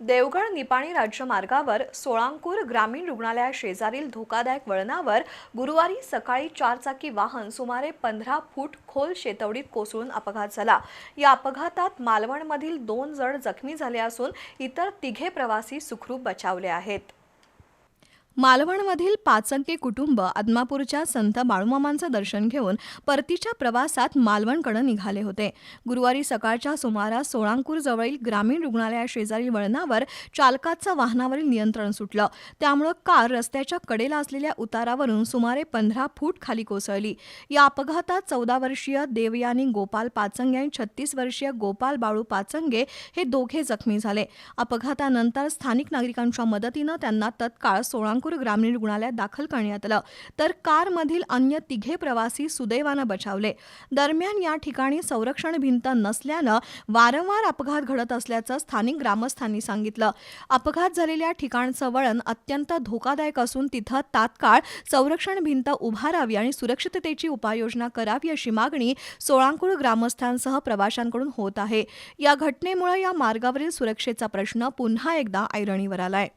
देवगड निपाणी राज्य मार्गावर सोळांकूर ग्रामीण रुग्णालया शेजारील धोकादायक वळणावर गुरुवारी सकाळी चारचाकी वाहन सुमारे पंधरा फूट खोल शेतवडीत कोसळून अपघात झाला. या अपघातात मालवणमधील दोन जण जखमी झाले असून इतर तिघे प्रवासी सुखरूप बचावले आहेत. मालवणमधील पाचंके कुटुंब आदमापूरच्या संत बाळूमामांचं दर्शन घेऊन परतीच्या प्रवासात मालवणकडे निघाले होते. गुरुवारी सकाळच्या सुमारास सोळांकूरजवळील ग्रामीण रुग्णालयाशेजारी वळणावर चालकाचं वाहनावरील नियंत्रण सुटलं. त्यामुळं कार रस्त्याच्या कडेला असलेल्या उतारावरून सुमारे पंधरा फूट खाली कोसळली. या अपघातात चौदा वर्षीय देवयानी गोपाल पाचंगे आणि छत्तीस वर्षीय गोपाल बाळू पाचंगे हे दोघे जखमी झाले. अपघातानंतर स्थानिक नागरिकांच्या मदतीनं त्यांना तत्काळ सोळांकूर ग्रामीण रुग्णालयात दाखल करण्यात आलं. तर कारमधील अन्य तिघे प्रवासी सुदैवानं बचावले. दरम्यान या ठिकाणी संरक्षण भिंत नसल्यानं वारंवार अपघात घडत असल्याचं स्थानिक ग्रामस्थांनी सांगितलं. अपघात झालेल्या ठिकाणचं वळण अत्यंत धोकादायक असून तिथं तात्काळ संरक्षण भिंत उभारावी आणि सुरक्षिततेची उपाययोजना करावी अशी मागणी सोळांकुळ ग्रामस्थांसह प्रवाशांकडून होत आहे. या घटनेमुळे या मार्गावरील सुरक्षेचा प्रश्न पुन्हा एकदा ऐरणीवर आलाय.